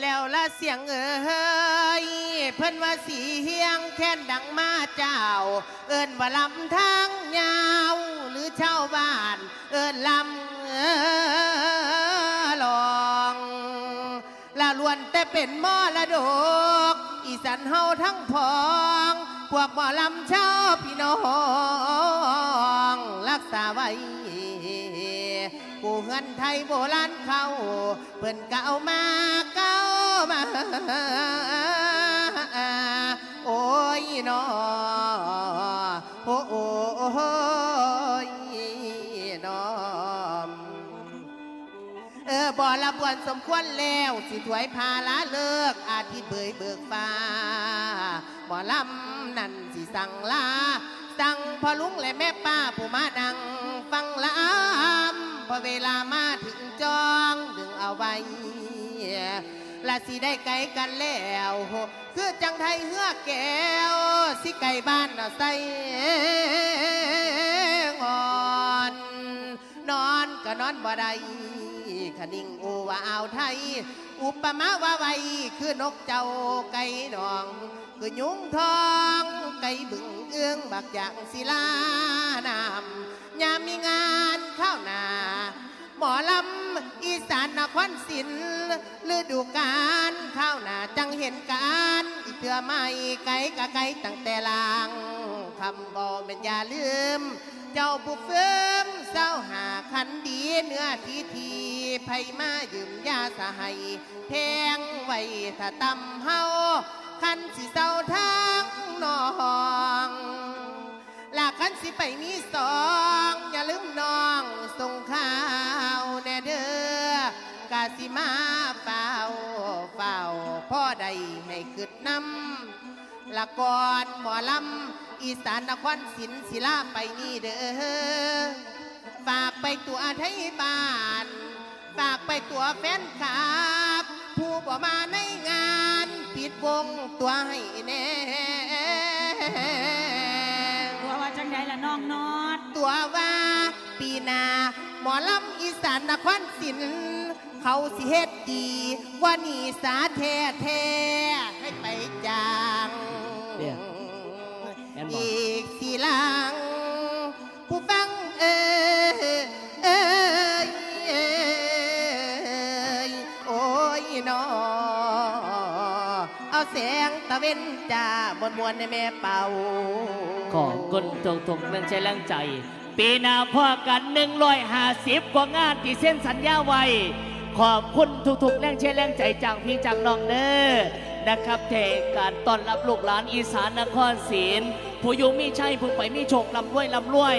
แล้วละเสียงเอ้ยเพิ่นว่าสีเฮียงแค้นดังมาเจ้า เอิ้นว่าลำทางยาว หรือชาวบ้าน เอิ้นลำเออลองละล้วนแต่เป็นมอละดก อีสันเฮาทั้งพองพวกหมอลำชาวพี่น้อง รักษาไว้กูเฮือนไทยโบราณเขาเพิ่นก่ามาเก่ามา โอ้ยนอโอ้โอ้ยนอมเออบ่ละบวนสมควรแล้ว สิถวยพาละเลิก อาทิตย์เบยเบิกฟ้าบ่ลำนั่นสิสั่งลาสั่งพอลุงและแม่ป้าผู้มาดัง ฟังลำพอเวลามาถึงจองดึงเอาไว้ และสิได้ไกลกันแล้วคือจังไทยเฮือกแก้วสิไก่บ้านเราใส่งอนนอนก็นอนบ่ได้ขนิ่งอูว่าอ่าวไทย อุปมาว่าไว้คือนกเจ้าไก่นอง คือยุงทองไก่บึงเอื้องบักอย่างศิลานามยามมีงานข้าวหนา หมอลำ ครศิลป์ฤดูกาลข้าวหนาจังเห็นการอีเถื่อไม่ไกลกะไกลตั้งแต่ลางคำบอกเป็นอย่าลืม เจ้าผู้เฟิมเศร้าหาคันดีเนื้อทีทีไผมายืมยาสหายแพงไว้ถ้าตำเฮาคันสิเศร้าทางนองลาคันสิไปมีสอง ใดให้ขึ้นนำละก่อนหมอลำอีสานนครศิลป์ศิลาไปนี่เด้อฝากไปตัวไทยบ้านฝากไปตัวแฟนคลับ ผู้บ่มาในงานปิดวงตัวให้แน่ตัวว่าจังใดล่ะน้องนอดตัวว่า ปีหนาหมอลำอีสานนครศิลป์เขาสิเฮ็ดดีกว่านี่สาแท้แท้ๆให้ไปจางเนี่ยแม่นบ่ อีกสีหลัง ผู้ฟังเอ่ยเอ่ยเอ่ยโอ้ยนอเอาแสงตะเวนจ้ามวนมวนๆในแม่เป่า ขอบคุณทุกทุกๆแรงใจแรงใจ ปีหน้าพ่อกันหนึ่งร้อยห้าสิบกว่างานที่เส้นสัญญาไว้ ขอบคุณทุกๆแรงเชียร์แรงใจจากพี่จากน้องเน้อนะครับเทการต้อนรับลูกหลานอีสานนครศรีผู้อยู่มีชัยผู้ไปมีโชคลำรวยลำรวย